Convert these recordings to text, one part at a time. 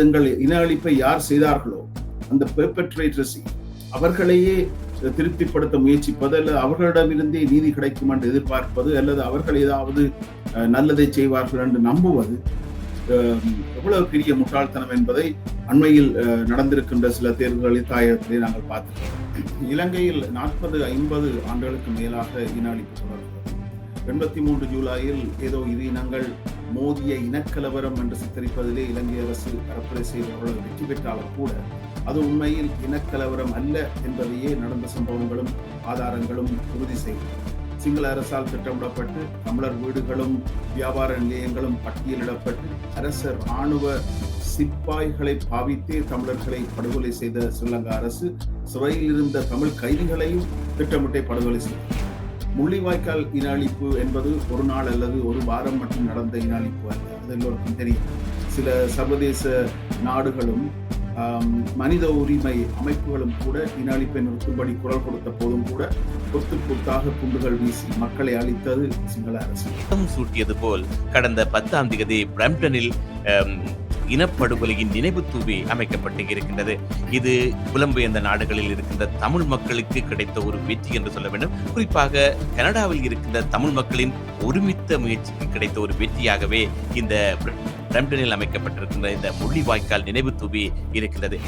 தங்கள் இன அழிப்பை யார் செய்தார்களோ அந்த பெர்பெட்ரேட்டர்ஸ் அவர்களையே திருப்திப்படுத்த முயற்சிப்பது அல்லது அவர்களிடமிருந்தே நீதி கிடைக்கும் என்று எதிர்பார்ப்பது அல்லது அவர்கள் ஏதாவது நல்லதை செய்வார்கள் என்று நம்புவது அஹ், எவ்வளவு பெரிய முட்டாள்தனம் என்பதை அண்மையில் அஹ், நடந்திருக்கின்ற சில தேர்வுகளில் தாயகத்திலே நாங்கள் பார்த்திருக்கிறோம். இலங்கையில் நாற்பது ஐம்பது ஆண்டுகளுக்கு மேலாக இன அழிப்பு தொடர்கிறது. எண்பத்தி மூன்று ஜூலையில் ஏதோ இரு இனங்கள் மோதிய இனக்கலவரம் என்று சித்தரிப்பதிலே இலங்கை அரசு பரப்புரை செய்தவர்கள் வெற்றி பெற்றாலும் கூட அது உண்மையில் இனக்கலவரம் அல்ல என்பதையே நடந்த சம்பவங்களும் ஆதாரங்களும் உறுதி செய்தது சிங்கள அரசால் திட்டமிடப்பட்டு தமிழர் வீடுகளும் வியாபார நிலையங்களும் பட்டியலிடப்பட்டு அரச இராணுவ சிப்பாய்களை பாவித்தே தமிழர்களை படுகொலை செய்த ஸ்ரீலங்கா அரசு சிறையில் இருந்த தமிழ் கைதிகளையும் திட்டமிட்டே படுகொலை செய்தது. முள்ளிவாய்க்கால் இனாளிப்பு என்பது ஒரு நாள் அல்லது ஒரு வாரம் மட்டும் நடந்த இனாளிப்பு அல்ல. அது எல்லோருக்கும் தெரியும். சில சர்வதேச நாடுகளும் மனித உரிமை அமைப்புகளும் கூட இனாளிப்பை நிறுத்தும்படி குரல் கொடுத்த போதும் கூட கொத்து கொத்தாக குண்டுகள் வீசி மக்களை அழித்தது சிங்கள அரசு. சூட்டியது போல் கடந்த பத்தாம் தேதி பிரம்டனில் இனப்படுகொலையின் நினைவு தூவி அமைக்கப்பட்டு இருக்கின்றது இது புலம்பெயர்ந்த நாடுகளில் இருக்கின்ற தமிழ் மக்களுக்கு கிடைத்த ஒரு வெற்றி என்று சொல்ல வேண்டும். குறிப்பாக கனடாவில் இருக்கின்ற தமிழ் மக்களின் ஒருமித்த முயற்சிக்கு கிடைத்த ஒரு வெற்றியாகவே இந்த பிரம்டனில் அமைக்கப்பட்டிருக்கின்ற இந்த முள்ளிவாய்க்கால் நினைவு தூவி இருக்கின்றது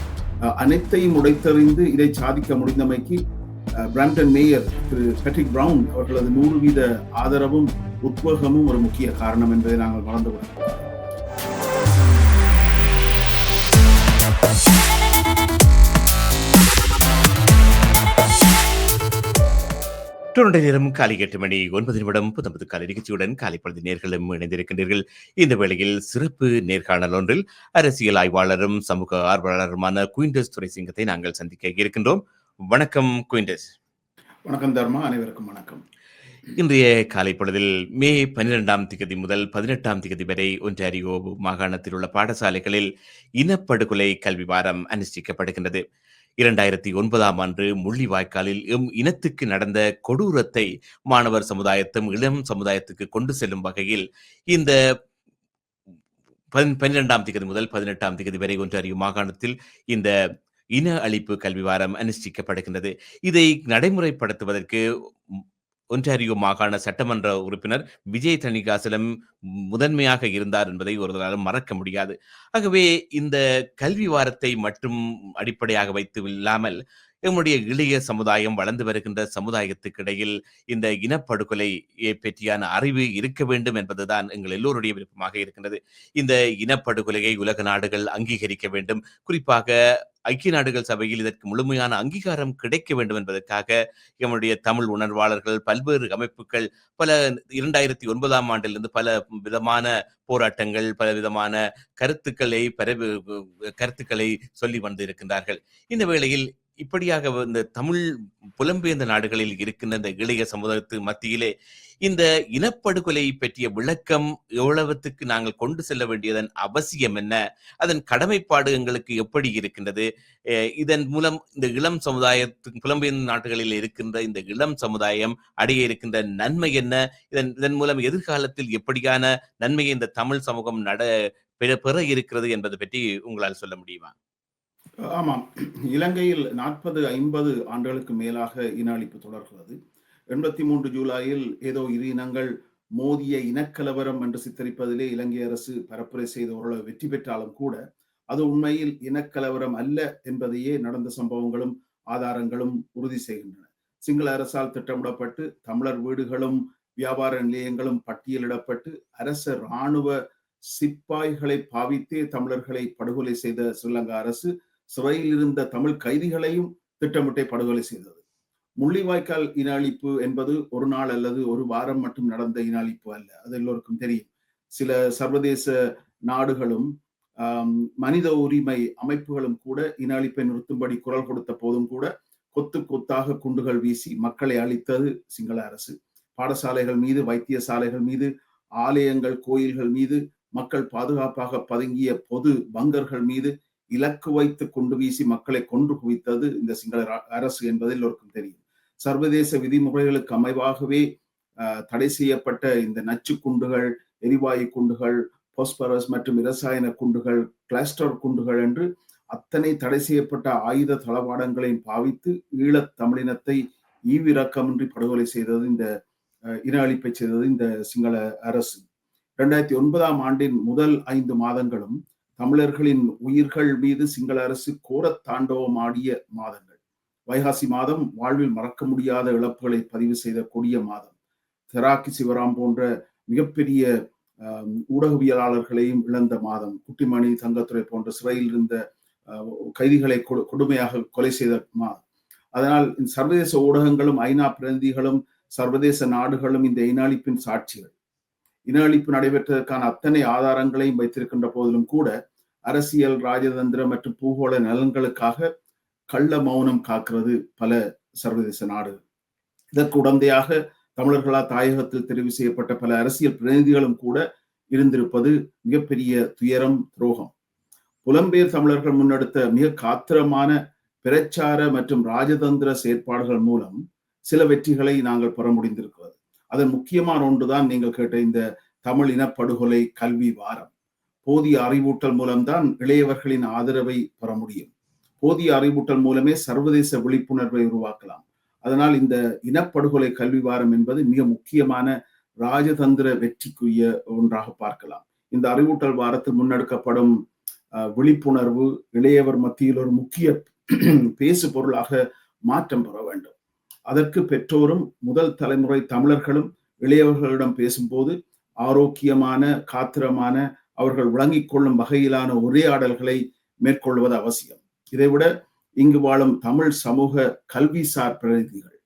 அனைத்தையும் உடைத்தறிந்து இதை சாதிக்க முடிந்தமைக்கு பிராம்டன் மேயர் திரு பேட்ரிக் பிரவுன் அவர்களது நூறு வீத ஆதரவும் உத்வேகமும் ஒரு முக்கிய காரணம் என்பதை நாங்கள் மறந்துவிடக்கூடாது டொரண்டோ நேரம் காலை எட்டு மணி ஒன்பது நிமிடம் புத்தம்பது காலை நிகழ்ச்சியுடன் காலை பொழுது நேர்களும் இணைந்திருக்கின்றீர்கள். இந்த வேளையில் சிறப்பு நேர்காணல் ஒன்றில் அரசியல் ஆய்வாளரும் சமூக ஆர்வலருமான குயின்டஸ் துரைசிங்கத்தை நாங்கள் சந்திக்க இருக்கின்றோம். வணக்கம் குயின்டஸ். வணக்கம் தர்மா அனைவருக்கும் வணக்கம். இன்றைய காலை பொழுதில் மே பன்னிரெண்டாம் திகதி முதல் பதினெட்டாம் திகதி வரை ஒன்டாரியோ மாகாணத்தில் உள்ள பாடசாலைகளில் இனப்படுகொலை கல்வி வாரம் அனுஷ்டிக்கப்படுகின்றது. இரண்டாயிரத்தி ஒன்பதாம் ஆண்டு முள்ளிவாய்க்காலில் எம் இனத்துக்கு நடந்த கொடூரத்தை மாணவர் சமுதாயத்தும் இளம் சமுதாயத்துக்கு கொண்டு செல்லும் வகையில் இந்த பன்- பன்னிரெண்டாம் திகதி முதல் பதினெட்டாம் திகதி வரை ஒன்றாரியோ மாகாணத்தில் இந்த இன அழிப்பு கல்வி வாரம் அனுஷ்டிக்கப்படுகின்றது. இதை நடைமுறைப்படுத்துவதற்கு ஒன்டாரியோ மாகாண சட்டமன்ற உறுப்பினர் விஜய் தணிகாசலம் முதன்மையாக இருந்தார் என்பதை ஒருவராலும் மறக்க முடியாது. ஆகவே இந்த கல்வி வாரத்தை மட்டும் அடிப்படையாக வைத்து இல்லாமல் எம்முடைய இளைய சமுதாயம் வளர்ந்து வருகின்ற சமுதாயத்துக்கிடையில் இந்த இனப்படுகொலை பற்றியான அறிவு இருக்க வேண்டும் என்பதுதான் எங்கள் எல்லோருடைய விருப்பமாக இருக்கின்றது. இந்த இனப்படுகொலையை உலக நாடுகள் அங்கீகரிக்க வேண்டும். குறிப்பாக ஐக்கிய நாடுகள் சபையில் இதற்கு முழுமையான அங்கீகாரம் கிடைக்க வேண்டும் என்பதற்காக எம்முடைய தமிழ் உணர்வாளர்கள் பல்வேறு அமைப்புகள் பல இரண்டாயிரத்தி ஒன்பதாம் ஆண்டிலிருந்து பல விதமான போராட்டங்கள் பல விதமான கருத்துக்களை பரவி கருத்துக்களை சொல்லி வந்திருக்கின்றார்கள். இந்த வேளையில் இப்படியாக இந்த தமிழ் புலம்பெயர்ந்த நாடுகளில் இருக்கின்ற இந்த இளைய சமுதாயத்து மத்தியிலே இந்த இனப்படுகொலை பற்றிய விளக்கம் எவ்வளவுத்துக்கு நாங்கள் கொண்டு செல்ல வேண்டியதன் அவசியம் என்ன? அதன் கடமைப்பாடு எங்களுக்கு எப்படி இருக்கின்றது? இதன் மூலம் இந்த இளம் சமுதாயத்து புலம்பெயர்ந்த நாடுகளில் இருக்கின்ற இந்த இளம் சமுதாயம் அடைய இருக்கின்ற நன்மை என்ன? இதன் இதன் மூலம் எதிர்காலத்தில் எப்படியான நன்மையை இந்த தமிழ் சமூகம் நட பெற பெற இருக்கிறது என்பதை பற்றி உங்களால் சொல்ல முடியுமா? ஆமாம். இலங்கையில் நாற்பது ஐம்பது ஆண்டுகளுக்கு மேலாக இன அழிப்பு தொடர்கிறது. எண்பத்தி மூன்று ஜூலையில் ஏதோ இரு இனங்கள் மோதிய இனக்கலவரம் என்று சித்தரிப்பதிலே இலங்கை அரசு பரப்புரை செய்தவர்கள் வெற்றி பெற்றாலும் கூட அது உண்மையில் இனக்கலவரம் அல்ல என்பதையே நடந்த சம்பவங்களும் ஆதாரங்களும் உறுதி செய்கின்றன. சிங்கள அரசால் திட்டமிடப்பட்டு தமிழர் வீடுகளும் வியாபார நிலையங்களும் பட்டியலிடப்பட்டு அரச இராணுவ சிப்பாய்களை பாவித்தே தமிழர்களை படுகொலை செய்த ஸ்ரீலங்கா அரசு சிறையில் இருந்த தமிழ் கைதிகளையும் திட்டமிட்டே படுகொலை செய்தது. முள்ளிவாய்க்கால் இன அழிப்பு என்பது ஒரு நாள் அல்லது ஒரு வாரம் மட்டும் நடந்த இன அழிப்பு அல்ல. அது எல்லோருக்கும் தெரியும். சில சர்வதேச நாடுகளும் மனித உரிமை அமைப்புகளும் கூட இன அழிப்பை நிறுத்தும்படி குரல் கொடுத்த போதும் கூட கொத்து கொத்தாக குண்டுகள் வீசி மக்களை அழித்தது சிங்கள அரசு. பாடசாலைகள் மீது வைத்தியசாலைகள் மீது ஆலயங்கள் கோயில்கள் மீது மக்கள் பாதுகாப்பாக பதுங்கிய பொது பங்கர்கள் மீது இலக்கு வைத்து கொண்டு வீசி மக்களை கொன்று குவித்தது இந்த சிங்கள அரசு என்பது எல்லோருக்கும் தெரியும். சர்வதேச விதிமுறைகளுக்கு அமைவாகவே ஆஹ், தடை செய்யப்பட்ட இந்த நச்சு குண்டுகள் எரிவாயு குண்டுகள் பாஸ்பரஸ் மற்றும் இரசாயன குண்டுகள் கிளஸ்டர் குண்டுகள் என்று அத்தனை தடை செய்யப்பட்ட ஆயுத தளவாடங்களையும் பாவித்து ஈழத் தமிழினத்தை ஈவிரக்கமின்றி படுகொலை செய்தது இந்த இன அழிப்பை செய்தது இந்த சிங்கள அரசு. இரண்டாயிரத்தி ஒன்பதாம் ஆண்டின் முதல் ஐந்து மாதங்களும் தமிழர்களின் உயிர்கள் மீது சிங்கள அரசு கோர தாண்டவம் ஆடிய மாதங்கள். வைகாசி மாதம் வாழ்வில் மறக்க முடியாத இழப்புகளை பதிவு செய்த கொடிய மாதம். தெராக்கி சிவராம் போன்ற மிகப்பெரிய ஆஹ், ஊடகவியலாளர்களையும் இழந்த மாதம். குட்டிமணி தங்கத்துறை போன்ற சிறையில் இருந்த கைதிகளை கொடு- கொடுமையாக கொலை செய்த மாதம். அதனால் சர்வதேச ஊடகங்களும் ஐநா பிரதிநிதிகளும் சர்வதேச நாடுகளும் இந்த இனாளிப்பின் சாட்சிகள். இன அழிப்பு நடைபெற்றதற்கான அத்தனை ஆதாரங்களையும் வைத்திருக்கின்ற போதிலும் கூட அரசியல் ராஜதந்திர மற்றும் பூகோள நலன்களுக்காக கள்ள மௌனம் காக்கிறது பல சர்வதேச நாடுகள். இதற்கு உடந்தையாக தமிழர்களால் தாயகத்தில் தெரிவு செய்யப்பட்ட பல அரசியல் பிரதிநிதிகளும் கூட இருந்திருப்பது மிகப்பெரிய துயரம் துரோகம். புலம்பெயர் தமிழர்கள் முன்னெடுத்த மிக காத்திரமான பிரச்சார மற்றும் ராஜதந்திர செயற்பாடுகள் மூலம் சில வெற்றிகளை நாங்கள் பெற முடிந்திருக்கிறது. அதன் முக்கியமான ஒன்றுதான் நீங்கள் கேட்ட இந்த தமிழ் இனப்படுகொலை கல்வி வாரம். போதிய அறிவூட்டல் மூலம்தான் இளையவர்களின் ஆதரவை பெற முடியும். போதிய அறிவூட்டல் மூலமே சர்வதேச விழிப்புணர்வை உருவாக்கலாம். அதனால் இந்த இனப்படுகொலை கல்வி வாரம் என்பது மிக முக்கியமான ராஜதந்திர வெற்றிக்குரிய ஒன்றாக பார்க்கலாம். இந்த அறிவூட்டல் வாரத்தில் முன்னெடுக்கப்படும் விழிப்புணர்வு இளையவர் மத்தியில் ஒரு முக்கிய பேசு பொருளாக மாற்றம் பெற வேண்டும். அதற்கு பெற்றோரும் முதல் தலைமுறை தமிழர்களும் இளையவர்களிடம் பேசும்போது ஆரோக்கியமான காத்திரமான அவர்கள் விளங்கிக் கொள்ளும் வகையிலான உரையாடல்களை மேற்கொள்வது அவசியம். இதைவிட இங்கு வாழும் தமிழ் சமூக கல்விசார் பிரதிநிதிகள்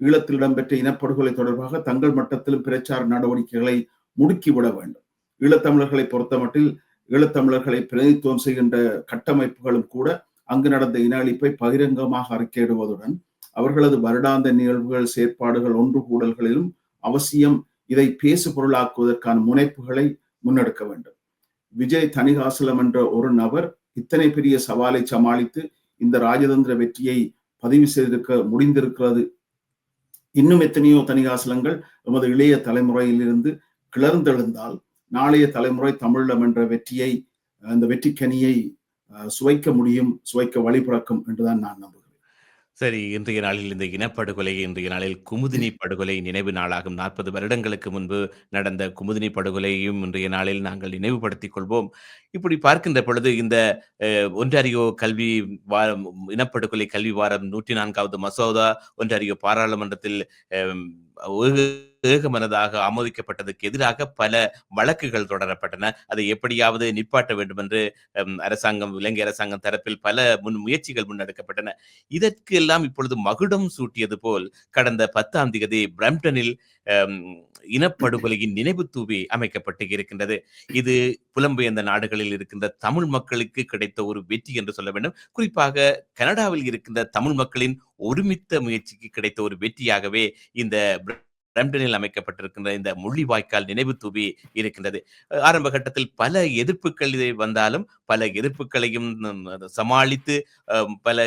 ஈழத்தில் இடம்பெற்ற இனப்படுகொலை தொடர்பாக தங்கள் மட்டத்திலும் பிரச்சார நடவடிக்கைகளை முடுக்கிவிட வேண்டும். ஈழத்தமிழர்களை பொறுத்தமட்டில் ஈழத்தமிழர்களை பிரதிநிதித்துவம் செய்கின்ற கட்டமைப்புகளும் கூட அங்கு நடந்த இன அழிப்பை பகிரங்கமாக அறிக்கையிடுவதுடன் அவர்களது வருடாந்த நிகழ்வுகள் செயற்பாடுகள் ஒன்று கூடல்களிலும் அவசியம் இதை பேசு பொருளாக்குவதற்கான முனைப்புகளை முன்னெடுக்க வேண்டும். விஜய் தனிகாசலம் என்ற ஒரு நபர் இத்தனை பெரிய சவாலை சமாளித்து இந்த ராஜதந்திர வெற்றியை பதிவு செய்திருக்க முடிந்திருக்கிறது. இன்னும் எத்தனையோ தனிகாசலங்கள் எமது இளைய தலைமுறையிலிருந்து கிளர்ந்தெழுந்தால் நாளைய தலைமுறை தமிழம் என்ற வெற்றியை அந்த வெற்றிக்கனியை அஹ், சுவைக்க முடியும் சுவைக்க வழிபிறக்கும் என்றுதான் நான் நம்புகிறேன். சரி இன்றைய நாளில் இந்த இனப்படுகொலை இன்றைய நாளில் குமுதினி படுகொலை நினைவு நாளாகும். நாற்பது வருடங்களுக்கு முன்பு நடந்த குமுதினி படுகொலையையும் இன்றைய நாளில் நாங்கள் நினைவுபடுத்திக் கொள்வோம். இப்படி பார்க்கின்ற பொழுது இந்த அஹ், ஒன்டாரியோ கல்வி வாரம் இனப்படுகொலை கல்வி வாரம் நூற்றி நான்காவது மசோதா ஒன்டாரியோ பாராளுமன்றத்தில் ஏக- ஏகமனதாக அமோதிக்கப்பட்டதுக்கு எதிராக பல வழக்குகள் தொடரப்பட்டன. அதை எப்படியாவது நிப்பாட்ட வேண்டும் என்று அரசாங்கம் இலங்கை அரசாங்கம் தரப்பில் பல முன் முயற்சிகள் முன்னெடுக்கப்பட்டன. இதற்கு எல்லாம் இப்பொழுது மகுடம் சூட்டியது போல் கடந்த பத்தாம் தேதி பிரம்டனில் இனப்படுகொலையின் நினைவு தூவி அமைக்கப்பட்டு இருக்கின்றது. இது புலம்பெயர்ந்த நாடுகளில் இருக்கின்ற தமிழ் மக்களுக்கு கிடைத்த ஒரு வெற்றி என்று சொல்ல வேண்டும். குறிப்பாக கனடாவில் இருக்கின்ற தமிழ் மக்களின் ஒருமித்த முயற்சிக்கு கிடைத்த ஒரு வெற்றியாகவே இந்த பிரம்டனில் அமைக்கப்பட்டிருக்கின்ற இந்த முள்ளிவாய்க்கால் நினைவு தூவி இருக்கின்றது. ஆரம்ப கட்டத்தில் பல எதிர்ப்புகள் வந்தாலும் பல எதிர்ப்புகளையும் சமாளித்து பல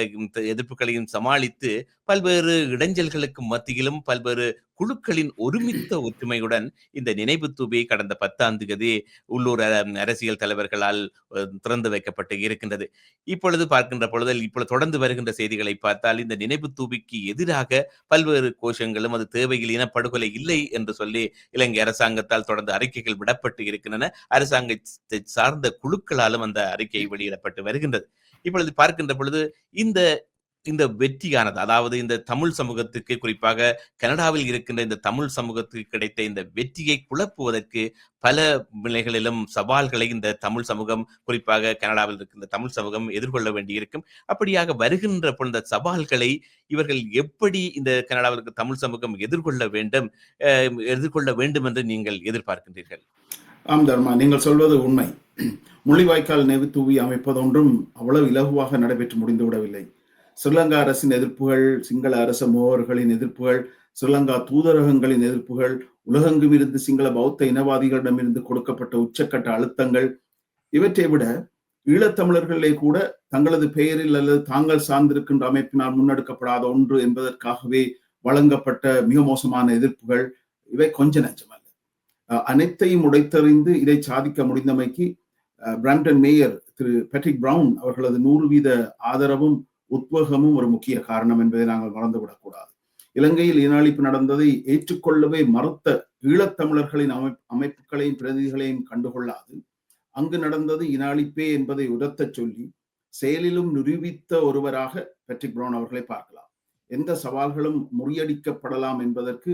எதிர்ப்புகளையும் சமாளித்து பல்வேறு இடைஞ்சல்களுக்கு மத்தியிலும் பல்வேறு குழுக்களின் ஒருமித்த ஒற்றுமையுடன் இந்த நினைவு தூபி கடந்த பத்தாம் தேதி உள்ளூர் அரசியல் தலைவர்களால் திறந்து வைக்கப்பட்டு இருக்கின்றது. இப்பொழுது பார்க்கின்ற பொழுது இப்பொழுது தொடர்ந்து வருகின்ற செய்திகளை பார்த்தால் இந்த நினைவு தூபிக்கு எதிராக பல்வேறு கோஷங்களும் அது தேவையில் இனப்படுகொலை இல்லை என்று சொல்லி இலங்கை அரசாங்கத்தால் தொடர்ந்து அறிக்கைகள் விடப்பட்டு இருக்கின்றன. அரசாங்கத்தை சார்ந்த குழுக்களாலும் அந்த அறிக்கை வெளியிடப்பட்டு வருகின்றது. இப்பொழுது பார்க்கின்ற பொழுது இந்த இந்த வெற்றியானது அதாவது இந்த தமிழ் சமூகத்துக்கு குறிப்பாக கனடாவில் இருக்கின்ற இந்த தமிழ் சமூகத்துக்கு கிடைத்த இந்த வெற்றியை குழப்புவதற்கு பல நிலைகளிலும் சவால்களை இந்த தமிழ் சமூகம் குறிப்பாக கனடாவில் இருக்கின்ற தமிழ் சமூகம் எதிர்கொள்ள வேண்டியிருக்கும். அப்படியாக வருகின்ற இந்த சவால்களை இவர்கள் எப்படி இந்த கனடாவில் இருக்க தமிழ் சமூகம் எதிர்கொள்ள வேண்டும் அஹ், எதிர்கொள்ள வேண்டும் என்று நீங்கள் எதிர்பார்க்கின்றீர்கள்? ஆம் தர்மா நீங்கள் சொல்வது உண்மை. முள்ளிவாய்க்கால் நினைவு தூவி அமைப்பதொன்றும் அவ்வளவு இலகுவாக நடைபெற்று முடிந்து விடவில்லை. ஸ்ரீலங்கா அரசின் எதிர்ப்புகள் சிங்கள அரச முகவர்களின் எதிர்ப்புகள் ஸ்ரீலங்கா தூதரகங்களின் எதிர்ப்புகள் உலகெங்கும் இருந்து சிங்கள பௌத்த இனவாதிகளிடமிருந்து கொடுக்கப்பட்ட உச்சக்கட்ட அழுத்தங்கள் இவற்றை விட ஈழத்தமிழர்களே கூட தங்களது பெயரில் அல்லது தாங்கள் சார்ந்திருக்கின்ற அமைப்பினால் முன்னெடுக்கப்படாத ஒன்று என்பதற்காகவே வழங்கப்பட்ட மிக மோசமான எதிர்ப்புகள் இவை கொஞ்ச நஞ்சமல்ல அஹ், அனைத்தையும் உடைத்தறிந்து இதை சாதிக்க முடிந்தமைக்கு பிராம்டன் மேயர் திரு பேட்ரிக் பிரவுன் அவர்களது நூறு வீத ஆதரவும் உத்வேகமும் ஒரு முக்கிய காரணம் என்பதை நாங்கள் மறந்துவிடக்கூடாது. இலங்கையில் இனஅழிப்பு நடந்ததை ஏற்றுக்கொள்ளவே மறுத்த ஈழத்தமிழர்களின் அமை அமைப்புகளையும் பிரதிகளையும் கண்டுகொள்ளாது. அங்கு நடந்தது இனஅழிப்பே என்பதை உரத்த சொல்லி செயலிலும் நிரூபித்த ஒருவராக பெட்ரிக் பிரவுன் அவர்களை பார்க்கலாம். எந்த சவால்களும் முறியடிக்கப்படலாம் என்பதற்கு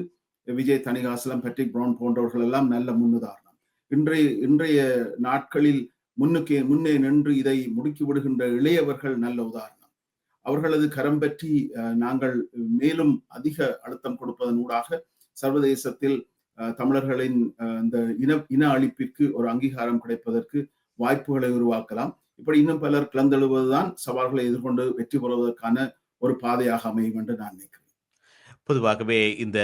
விஜய் தணிகாசலம் பெட்ரிக் பிரவுன் போன்றவர்கள் எல்லாம் நல்ல முன்னுதாரணம். இன்றைய இன்றைய நாட்களில் முன்னுக்கே முன்னே நின்று இதை முடுக்கி விடுகின்ற இளையவர்கள் நல்ல உதாரணம். அவர்களது கரம் பற்றி அஹ், நாங்கள் மேலும் அதிக அழுத்தம் கொடுப்பதன் ஊடாக சர்வதேசத்தில் அஹ், தமிழர்களின் இந்த இன இன அழிப்பிற்கு ஒரு அங்கீகாரம் கிடைப்பதற்கு வாய்ப்புகளை உருவாக்கலாம். இப்படி இன்னும் பலர் கிளந்தெழுவதுதான் சவால்களை எதிர்கொண்டு வெற்றி பெறுவதற்கான ஒரு பாதையாக அமையும் என்று நான் நினைக்கிறேன். பொதுவாகவே இந்த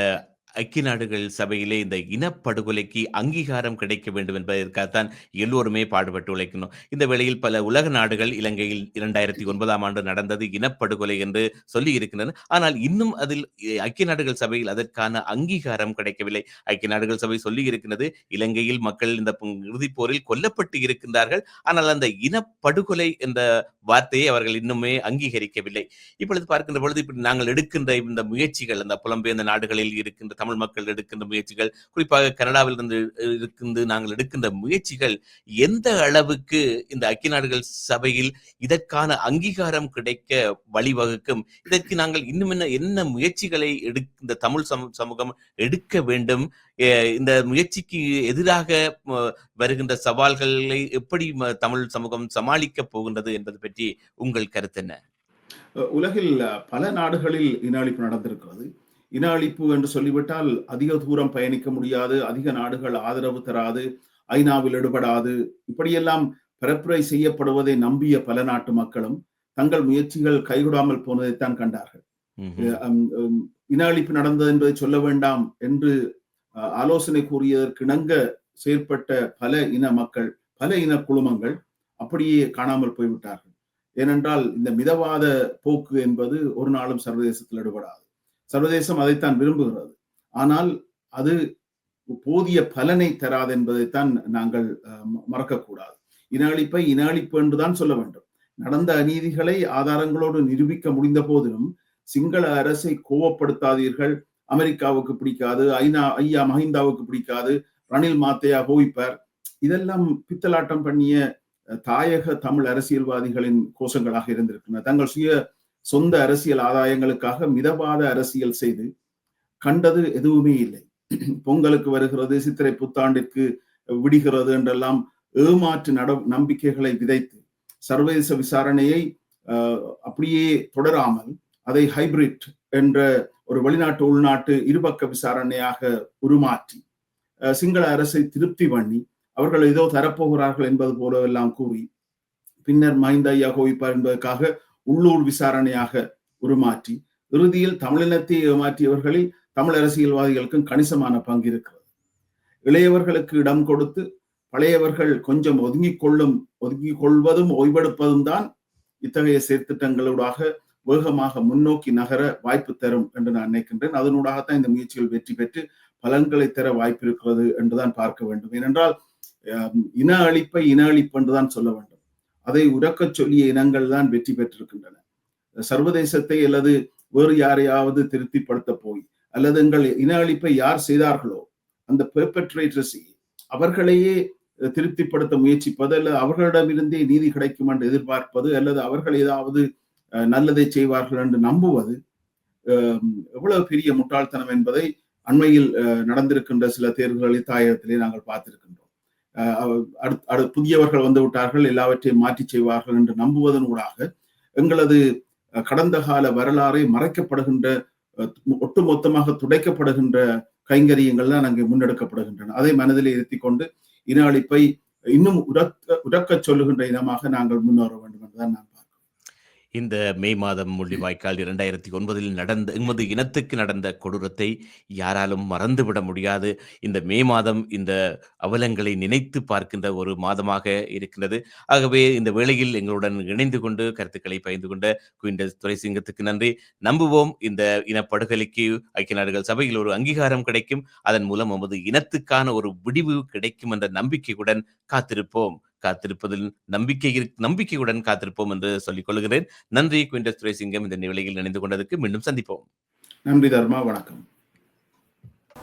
ஐக்கிய நாடுகள் சபையிலே இந்த இனப்படுகொலைக்கு அங்கீகாரம் கிடைக்க வேண்டும் என்பதற்காகத்தான் எல்லோருமே பாடுபட்டு உழைக்கணும். இந்த வேளையில் பல உலக நாடுகள் இலங்கையில் இரண்டாயிரத்தி ஒன்பதாம் ஆண்டு நடந்தது இனப்படுகொலை என்று சொல்லி இருக்கின்றன. ஆனால் இன்னும் அதில் ஐக்கிய நாடுகள் சபையில் அதற்கான அங்கீகாரம் கிடைக்கவில்லை. ஐக்கிய நாடுகள் சபை சொல்லி இருக்கின்றது இலங்கையில் மக்கள் இந்த இறுதிப்போரில் இறுதிப் போரில் கொல்லப்பட்டு இருக்கின்றார்கள். ஆனால் அந்த இனப்படுகொலை என்ற வார்த்தையை அவர்கள் இன்னுமே அங்கீகரிக்கவில்லை. இப்பொழுது பார்க்கின்ற பொழுது இப்படி நாங்கள் எடுக்கின்ற இந்த முயற்சிகள் அந்த புலம்பெயர்ந்த நாடுகளில் இருக்கின்ற தமிழ் மக்கள் எடுக்கின்ற முயற்சிகள் குறிப்பாக கனடாவில் இருந்து இருந்து நாங்கள் எடுக்கின்ற முயற்சிகள் எந்த அளவுக்கு இந்த ஐக்கிய நாடுகள் சபையில் இதற்கான அங்கீகாரம் கிடைக்க வழிவகுக்கும்? இதற்கு நாங்கள் இன்னும் என்ன என்ன முயற்சிகளை எடு இந்த தமிழ் சமூகம் எடுக்க வேண்டும்? இந்த முயற்சிக்கு எதிராக வருகின்ற சவால்களை எப்படி தமிழ் சமூகம் சமாளிக்க போகின்றது என்பது பற்றி உங்கள் கருத்து என்ன? உலகில் பல நாடுகளில் இன அழிப்பு நடந்திருக்கிறது. இன அழிப்பு என்று சொல்லிவிட்டால் அதிக தூரம் பயணிக்க முடியாது அதிக நாடுகள் ஆதரவு தராது ஐநாவில் ஈடுபடாது இப்படியெல்லாம் பரப்புரை செய்யப்படுவதை நம்பிய பல நாட்டு மக்களும் தங்கள் முயற்சிகள் கைகூடாமல் போனதைத்தான் கண்டார்கள். இன அழிப்பு நடந்தது என்பதை சொல்ல வேண்டாம் என்று ஆலோசனை கூறியதற்கு இணங்க செயற்பட்ட பல இன மக்கள் பல இன குழுமங்கள் அப்படியே காணாமல் போய்விட்டார்கள். ஏனென்றால் இந்த மிதவாத போக்கு என்பது ஒரு நாளும் சர்வதேசத்தில் ஈடுபடாது சர்வதேசம் அதைத்தான் விரும்புகிறது. ஆனால் அது போதிய பலனை தராது என்பதைத்தான் நாங்கள் மறக்கக்கூடாது இன அழிப்பை இன அழிப்பு என்றுதான் சொல்ல வேண்டும். நடந்த அநீதிகளை ஆதாரங்களோடு நிரூபிக்க முடிந்த போதிலும் சிங்கள அரசை கோவப்படுத்தாதீர்கள். அமெரிக்காவுக்கு பிடிக்காது ஐநா ஐயா மஹிந்தாவுக்கு பிடிக்காது ரணில் மாத்தையா கோவிப்பார். இதெல்லாம் பித்தலாட்டம் பண்ணிய தாயக தமிழ் அரசியல்வாதிகளின் கோஷங்களாக இருந்திருக்கின்றன. தங்கள் சுய சொந்த அரசியல் ஆதாயங்களுக்காக மிதவாத அரசியல் செய்து கண்டது எதுவுமே இல்லை. பொங்கலுக்கு வருகிறது சித்திரை புத்தாண்டிற்கு விடுகிறது என்றெல்லாம் ஏமாற்று நட நம்பிக்கைகளை விதைத்து சர்வதேச விசாரணையை அப்படியே தொடராமல் அதை ஹைபிரிட் என்ற ஒரு வெளிநாட்டு உள்நாட்டு இருபக்க விசாரணையாக உருமாற்றி அஹ், சிங்கள அரசை திருப்தி பண்ணி அவர்கள் ஏதோ தரப்போகிறார்கள் என்பது போலவெல்லாம் கூறி பின்னர் மஹிந்த ஐயா கோவிப்பார் என்பதற்காக உள்ளூர் விசாரணையாக உருமாற்றி இறுதியில் தமிழினத்தை ஏமாற்றியவர்களில் தமிழ் அரசியல்வாதிகளுக்கும் கணிசமான பங்கு இருக்கிறது இளையவர்களுக்கு இடம் கொடுத்து பழையவர்கள் கொஞ்சம் ஒதுங்கிக் கொள்ளும் ஒதுங்கிக் கொள்வதும் ஓய்வெடுப்பதும் தான் இத்தகைய செயற்திட்டங்களூடாக வேகமாக முன்னோக்கி நகர வாய்ப்பு தரும் என்று நான் நினைக்கின்றேன். அதனூடாகத்தான் இந்த முயற்சிகள் வெற்றி பெற்று பலன்களை தர வாய்ப்பு இருக்கிறது என்றுதான் பார்க்க வேண்டும். ஏனென்றால் அஹ், இன அழிப்பை இன அழிப்பு என்றுதான் சொல்ல வேண்டும். அதை உறக்கச் சொல்லிய இனங்கள் தான் வெற்றி பெற்றிருக்கின்றன. சர்வதேசத்தை அல்லது வேறு யாரையாவது திருப்திப்படுத்த போய் அல்லது எங்கள் இன அழிப்பை யார் செய்தார்களோ அந்த பெர்பெட்ரேட்டர்ஸை அவர்களையே திருப்திப்படுத்த முயற்சிப்பது அல்லது அவர்களிடமிருந்தே நீதி கிடைக்கும் என்று எதிர்பார்ப்பது அல்லது அவர்கள் ஏதாவது அஹ், நல்லதை செய்வார்கள் என்று நம்புவது எவ்வளவு பெரிய முட்டாள்தனம் என்பதை அண்மையில் அஹ், நடந்திருக்கின்ற சில தேர்தல்களை தாயகத்திலே நாங்கள் பார்த்திருக்கின்றோம். புதியவர்கள் வந்து விட்டார்கள் எல்லாவற்றையும் மாற்றி செய்வார்கள் என்று நம்புவதன் ஊடாக எங்களது கடந்த கால வரலாறை மறைக்கப்படுகின்ற ஒட்டுமொத்தமாக துடைக்கப்படுகின்ற கைங்கரியங்கள் தான் அங்கே முன்னெடுக்கப்படுகின்றன. அதை மனதில் இருத்தி கொண்டு இன அழிப்பை இன்னும் உரக்க உரக்கச் சொல்லுகின்ற இனமாக நாங்கள் முன்னேற வேண்டும் என்றுதான் நான் இந்த மே மாதம் முள்ளிவாய்க்கால் இரண்டாயிரத்தி ஒன்பதில் நடந்த எமது இனத்துக்கு நடந்த கொடூரத்தை யாராலும் மறந்துவிட முடியாது. இந்த மே மாதம் இந்த அவலங்களை நினைத்து பார்க்கின்ற ஒரு மாதமாக இருக்கின்றது. ஆகவே இந்த வேளையில் எங்களுடன் இணைந்து கொண்டு கருத்துக்களை பகிர்ந்து கொண்ட குயின்டஸ் துரைசிங்கத்துக்கு நன்றி. நம்புவோம் இந்த இனப்படுகொலைக்கு ஐக்கிய நாடுகள் சபையில் ஒரு அங்கீகாரம் கிடைக்கும். அதன் மூலம் நமது இனத்துக்கான ஒரு விடிவு கிடைக்கும் என்ற நம்பிக்கையுடன் காத்திருப்போம். காத்திருப்பதில் நம்பிக்கை நம்பிக்கையுடன் காத்திருப்போம் என்று சொல்லிக் கொள்கிறேன். நன்றி குவிண்டஸ் துரைசிங்கம். இந்த நிலையில் இணைந்து கொண்டதற்கு மீண்டும் சந்திப்போம். நன்றி தர்மா. வணக்கம்.